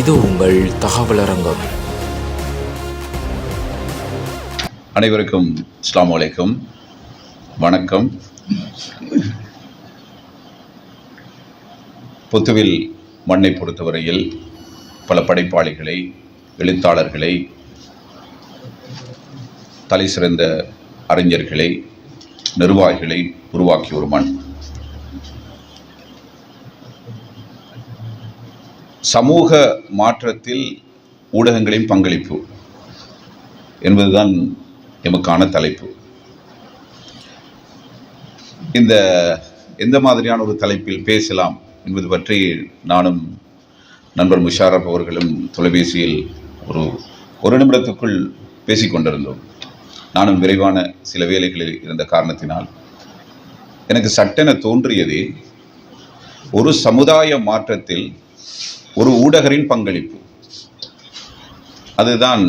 இது உங்கள் தகவலரங்கம் அனைவருக்கும் அஸ்ஸலாமு வலைக்கும் வணக்கம். புத்துவில் மண்ணை பொறுத்தவரையில் பல படைப்பாளிகளை எழுத்தாளர்களை தலை சிறந்த அறிஞர்களை நிர்வாகிகளை உருவாக்கிய ஒரு மண். சமூக மாற்றத்தில் ஊடகங்களின் பங்களிப்பு என்பதுதான் எமக்கான தலைப்பு. இந்த எந்த மாதிரியான ஒரு தலைப்பில் பேசலாம் என்பது பற்றி நானும் நண்பர் முஷாரப் அவர்களும் தொலைபேசியில் ஒரு ஒரு நிமிடத்துக்குள் பேசிக்கொண்டிருந்தோம் நானும் விரைவான சில வேலைகளில் இருந்த காரணத்தினால் எனக்கு சட்டென தோன்றியது ஒரு சமுதாய மாற்றத்தில் ஒரு ஊடகரின் பங்களிப்பு. அதுதான்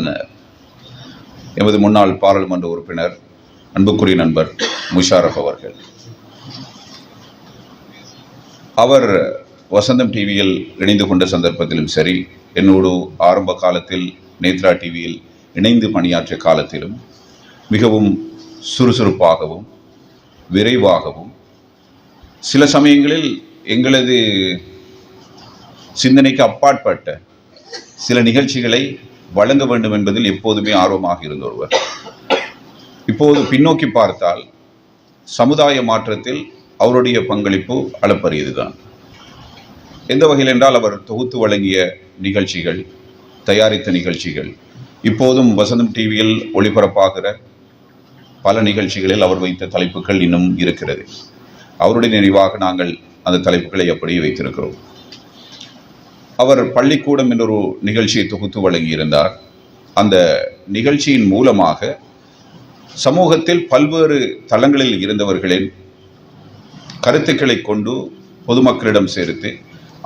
எமது முன்னாள் பாராளுமன்ற உறுப்பினர் அன்புக்குரிய நண்பர் முஷாரஃப் அவர்கள். அவர் வசந்தம் டிவியில் இணைந்து கொண்ட சந்தர்ப்பத்திலும் சரி என்னோடு ஆரம்ப காலத்தில் நேத்ரா டிவியில் இணைந்து பணியாற்றிய காலத்திலும் மிகவும் சுறுசுறுப்பாகவும் விரைவாகவும் சில சமயங்களில் எங்களது சிந்தனைக்கு அப்பாற்பட்ட சில நிகழ்ச்சிகளை வழங்க வேண்டும் என்பதில் எப்போதுமே ஆர்வமாக இருந்த ஒருவர். இப்போது பின்னோக்கி பார்த்தால் சமுதாய மாற்றத்தில் அவருடைய பங்களிப்பு அளப்பரியதுதான். எந்த வகையில் என்றால் அவர் தொகுத்து வழங்கிய நிகழ்ச்சிகள் தயாரித்த நிகழ்ச்சிகள் இப்போதும் வசந்தம் டிவியில் ஒளிபரப்பாகிற பல நிகழ்ச்சிகளில் அவர் வைத்த தலைப்புகள் இன்னும் இருக்கிறது. அவருடைய நினைவாக நாங்கள் அந்த தலைப்புகளை அப்படியே வைத்திருக்கிறோம். அவர் பள்ளிக்கூடம் என்றொரு நிகழ்ச்சியை தொகுத்து வழங்கியிருந்தார். அந்த நிகழ்ச்சியின் மூலமாக சமூகத்தில் பல்வேறு தளங்களில் இருந்தவர்களின் கருத்துக்களை கொண்டு பொதுமக்களிடம் சேர்த்து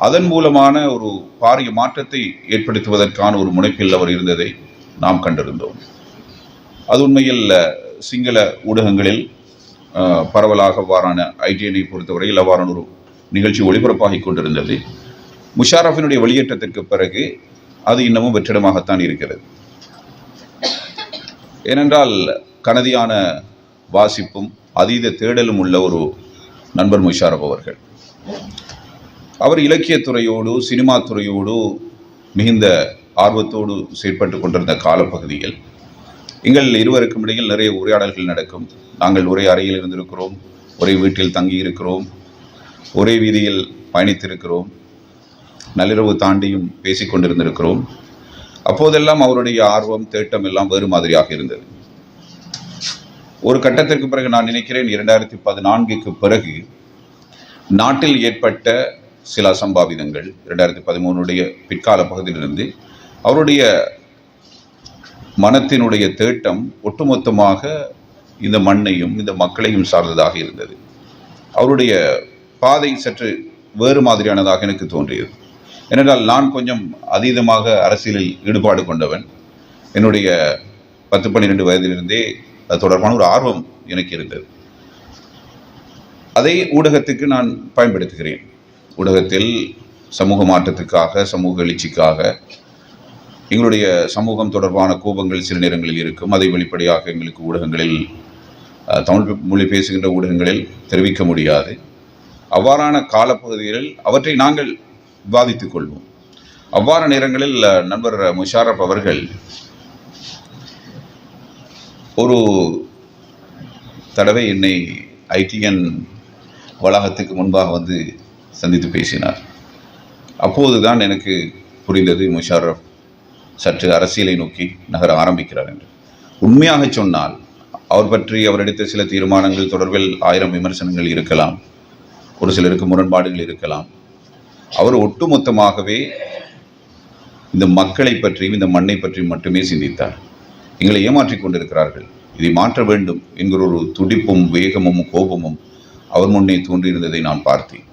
அதன் மூலமான ஒரு பாரிய மாற்றத்தை ஏற்படுத்துவதற்கான ஒரு முனைப்பில் அவர் இருந்ததை நாம் கண்டிருந்தோம். அது உண்மையில் சிங்கள ஊடகங்களில் பரவலாக அவ்வாறான ஐடிஎனை பொறுத்தவரையில் அவ்வாறான ஒரு நிகழ்ச்சி ஒளிபரப்பாகி கொண்டிருந்தது. முஷாரஃபினுடைய வெளியேற்றத்திற்கு பிறகு அது இன்னமும் வெற்றிடமாகத்தான் இருக்கிறது. ஏனென்றால் கனதியான வாசிப்பும் அதீத தேடலும் உள்ள ஒரு நண்பர் முஷாரப் அவர்கள். அவர் இலக்கியத்துறையோடு சினிமா துறையோடு மிகுந்த ஆர்வத்தோடு செயற்பட்டு கொண்டிருந்த காலப்பகுதியில் எங்கள் இருவருக்கும் இடையில் நிறைய உரையாடல்கள் நடக்கும். நாங்கள் ஒரே அறையில் இருந்திருக்கிறோம் ஒரே வீட்டில் தங்கி இருக்கிறோம் ஒரே வீதியில் பயணித்திருக்கிறோம். நள்ளிரவு தாண்டியும் பேசிக் கொண்டிருந்திருக்கிறோம் அப்போதெல்லாம் அவருடைய ஆர்வம் தேட்டம் எல்லாம் வேறு மாதிரியாக இருந்தது. ஒரு கட்டத்திற்கு பிறகு நான் நினைக்கிறேன் இரண்டாயிரத்தி பதினான்குக்கு பிறகு நாட்டில் ஏற்பட்ட சில அசம்பாவிதங்கள் இரண்டாயிரத்தி பதிமூணுடைய பிற்கால பகுதியிலிருந்து அவருடைய மனத்தினுடைய தேட்டம் ஒட்டுமொத்தமாக இந்த மண்ணையும் இந்த மக்களையும் சார்ந்ததாக இருந்தது. அவருடைய பாதை சற்று வேறு மாதிரியானதாக எனக்கு தோன்றியது. ஏனென்றால் நான் கொஞ்சம் அதீதமாக அரசியலில் ஈடுபாடு கொண்டவன். என்னுடைய பத்து பன்னிரெண்டு வயதிலிருந்தே அது தொடர்பான ஒரு ஆர்வம் எனக்கு இருந்தது. அதை ஊடகத்துக்கு நான் பயன்படுத்துகிறேன். ஊடகத்தில் சமூக மாற்றத்துக்காக சமூக எழுச்சிக்காக. எங்களுடைய சமூகம் தொடர்பான கோபங்கள் சில நேரங்களில் இருக்கும். அதை வெளிப்படையாக எங்களுக்கு ஊடகங்களில் தமிழ் மொழி பேசுகின்ற ஊடகங்களில் தெரிவிக்க முடியாது. அவ்வாறான காலப்பகுதிகளில் அவற்றை நாங்கள் விவாதித்துக் கொள்வோம். அவ்வாறு நேரங்களில் நண்பர் முஷாரப் அவர்கள் ஒரு தடவை என்னை ஐடிஎன் வளாகத்துக்கு முன்பாக வந்து சந்தித்து பேசினார். அப்போதுதான் எனக்கு புரிந்தது முஷாரப் சற்று அரசியலை நோக்கி நகர ஆரம்பிக்கிறார் என்று. உண்மையாக சொன்னால் அவர் பற்றி அவர் எடுத்த சில தீர்மானங்கள் தொடர்பில் ஆயிரம் விமர்சனங்கள் இருக்கலாம் ஒரு சிலருக்கு முரண்பாடுகள் இருக்கலாம் அவர் ஒட்டுமொத்தமாகவே இந்த மக்களை பற்றியும் இந்த மண்ணை பற்றியும் மட்டுமே சிந்தித்தார். எங்களை ஏமாற்றிக் கொண்டிருக்கிறார்கள். இதை மாற்ற வேண்டும் என்கிற ஒரு துடிப்பும் வேகமும் கோபமும் அவர் முன்னே தோன்றியிருந்ததை நான் பார்த்தேன்.